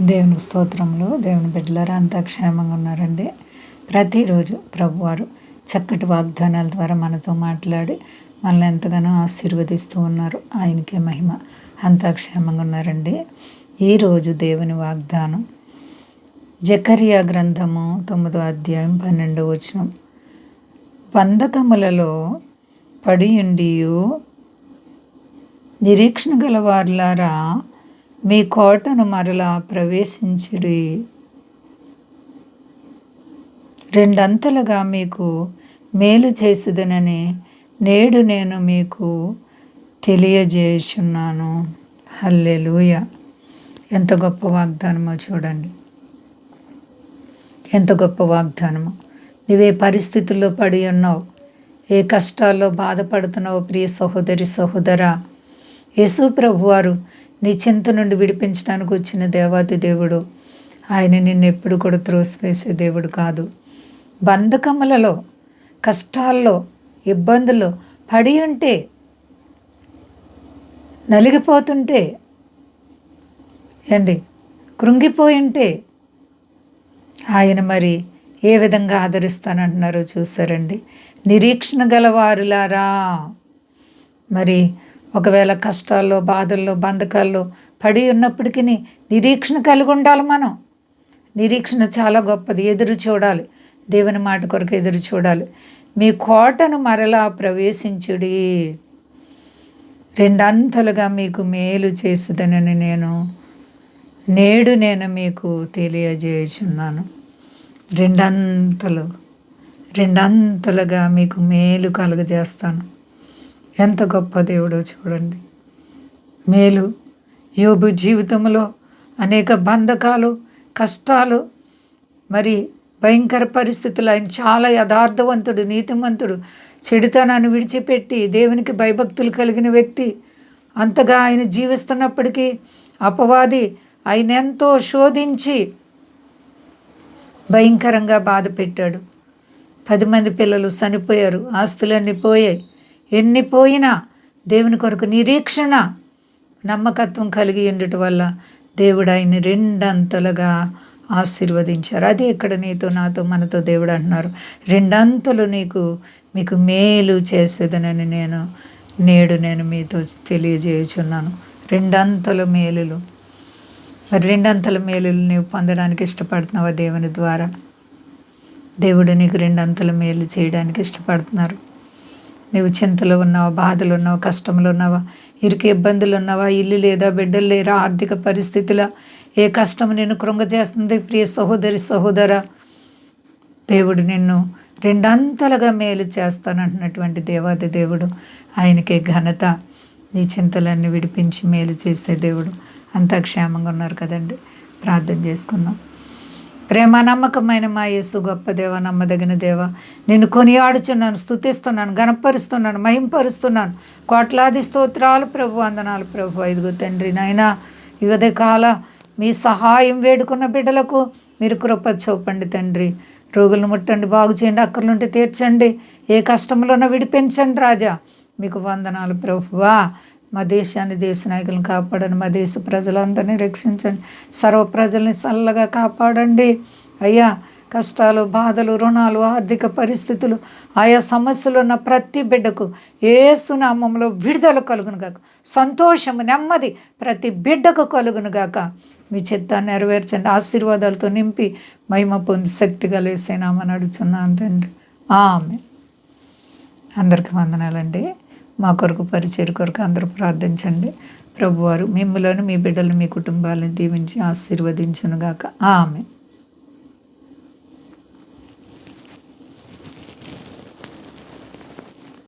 దేవుని స్తోత్రంలో దేవుని బిడ్డలారా అంతా క్షేమంగా ఉన్నారండి. ప్రతిరోజు ప్రభువారు చక్కటి వాగ్దానాల ద్వారా మనతో మాట్లాడి మనల్ని ఎంతగానో ఆశీర్వదిస్తూ ఉన్నారు. ఆయనకే మహిమ. అంతా క్షేమంగా ఉన్నారండి. ఈరోజు దేవుని వాగ్దానం జకరియా గ్రంథము తొమ్మిదో అధ్యాయం పన్నెండో వచనం. బంధకములలో పడియుండియు నిరీక్షణ గలవారులారా మీ కోటను మరలా ప్రవేశించిడి రెండంతలుగా మీకు మేలు చేసేదనని నేడు నేను మీకు తెలియజేస్తున్నాను హల్లెలూయ. ఎంత గొప్ప వాగ్దానమో చూడండి. ఎంత గొప్ప వాగ్దానము. నువ్వే పరిస్థితుల్లో పడి ఉన్నావు. ఏ కష్టాల్లో బాధపడుతున్నావు ప్రియ సహోదరి సహోదరా. యేసు ప్రభువారు నీ చింత నుండి విడిపించడానికి వచ్చిన దేవాతి దేవుడు. ఆయన నిన్ను ఎప్పుడు కూడా త్రోసివేసే దేవుడు కాదు. బంధకములలో కష్టాల్లో ఇబ్బందుల్లో పడి ఉంటే నలిగిపోతుంటే ఏండి కృంగిపోయి ఉంటే ఆయన మరి ఏ విధంగా ఆదరిస్తానంటున్నారో చూసారండి నిరీక్షణ గలవారులారా. మరి ఒకవేళ కష్టాల్లో బాధల్లో బంధకాల్లో పడి ఉన్నప్పటికీ నిరీక్షణ కలిగి ఉండాలి మనం. నిరీక్షణ చాలా గొప్పది. ఎదురు చూడాలి. దేవుని మాట కొరకు ఎదురు చూడాలి. మీ కోటను మరలా ప్రవేశించుడి. రెండంతలుగా మీకు మేలు చేస్తుందని నేను నేడు నేను మీకు తెలియజేయుచున్నాను. రెండంతలు రెండంతలుగా మీకు మేలు కలుగజేస్తాను. ఎంత గొప్ప దేవుడో చూడండి. మేలు యోబు జీవితంలో అనేక బంధకాలు కష్టాలు మరి భయంకర పరిస్థితులు. ఆయన చాలా యథార్థవంతుడు నీతిమంతుడు చెడుతనాన్ని విడిచిపెట్టి దేవునికి భయభక్తులు కలిగిన వ్యక్తి. అంతగా ఆయన జీవిస్తున్నప్పటికీ అపవాది ఆయన ఎంతో శోధించి భయంకరంగా బాధ పెట్టాడు పది మంది పిల్లలు చనిపోయారు ఆస్తులన్నీ పోయాయి. ఎన్ని పోయినా దేవుని కొరకు నిరీక్షణ నమ్మకత్వం కలిగి ఉండటం వల్ల దేవుడు ఆయన్ని రెండంతలుగా ఆశీర్వదించారు. అదే ఇక్కడ నీతో నాతో మనతో దేవుడు అంటున్నారు. రెండంతలు నీకు మీకు మేలు చేసేదనని నేను నేడు నేను మీతో తెలియజేయుచున్నాను. రెండంతల మేలులు. మరి రెండంతల మేలులు నీవు పొందడానికి ఇష్టపడుతున్నావా దేవుని ద్వారా? దేవుడు నీకు రెండంతల మేలు చేయడానికి ఇష్టపడుతున్నారు. నీవు చింతలు ఉన్నావా బాధలు ఉన్నావా కష్టములు ఉన్నావా ఇరుకు ఇబ్బందులు ఉన్నావా ఇల్లు లేదా బిడ్డలు లేరా ఆర్థిక పరిస్థితుల ఏ కష్టం నిన్ను కృంగజేస్తుంది? ప్రియ సహోదరి సహోదర దేవుడు నిన్ను రెండంతలుగా మేలు చేస్తానంటున్నటువంటి దేవాది దేవుడు. ఆయనకే ఘనత. నీ చింతలన్నీ విడిపించి మేలు చేసే దేవుడు. అంతా క్షేమంగా ఉన్నారు కదండి. ప్రార్థన చేసుకుందాం. ప్రేమ నమ్మకమైన మా యేసు గొప్ప దేవ నమ్మదగిన దేవ. నిన్ను కొనియాడుచున్నాను స్థుతిస్తున్నాను గణపరుస్తున్నాను మహింపరుస్తున్నాను. కోట్లాది స్తోత్రాలు ప్రభు వందనాలు ప్రభు. ఐదుగు తండ్రి నాయనా వివిధ కాల మీ సహాయం వేడుకున్న బిడ్డలకు మీరు కృప చూపండి తండ్రి. రోగులను ముట్టండి బాగు చేయండి అక్కర్లుంటే తీర్చండి. ఏ కష్టంలోనో విడిపించండి రాజా. మీకు వందనాలు ప్రభువా. మా దేశాన్ని దేశ నాయకులను కాపాడండి. మా దేశ ప్రజలందరినీ రక్షించండి. సర్వ ప్రజల్ని చల్లగా కాపాడండి. అయ్యా కష్టాలు బాధలు రుణాలు ఆర్థిక పరిస్థితులు ఆయా సమస్యలు ఉన్న ప్రతి బిడ్డకు ఏసునామంలో విడుదల కలుగును గాక. సంతోషము నెమ్మది ప్రతి బిడ్డకు కలుగునుగాక మీ చిత్తాన్ని నెరవేర్చండి. ఆశీర్వాదాలతో నింపి మహిమ పొంది శక్తి లేసేనామని అడుచున్నాను తండ్రి. ఆమె అందరికి వందనాలండి. మా కొరకు పరిచయ కొరకు అందరూ ప్రార్థించండి. ప్రభువారు మిమ్మలను మీ బిడ్డలు మీ కుటుంబాలను దీవించి ఆశీర్వదించునుగాక. ఆమె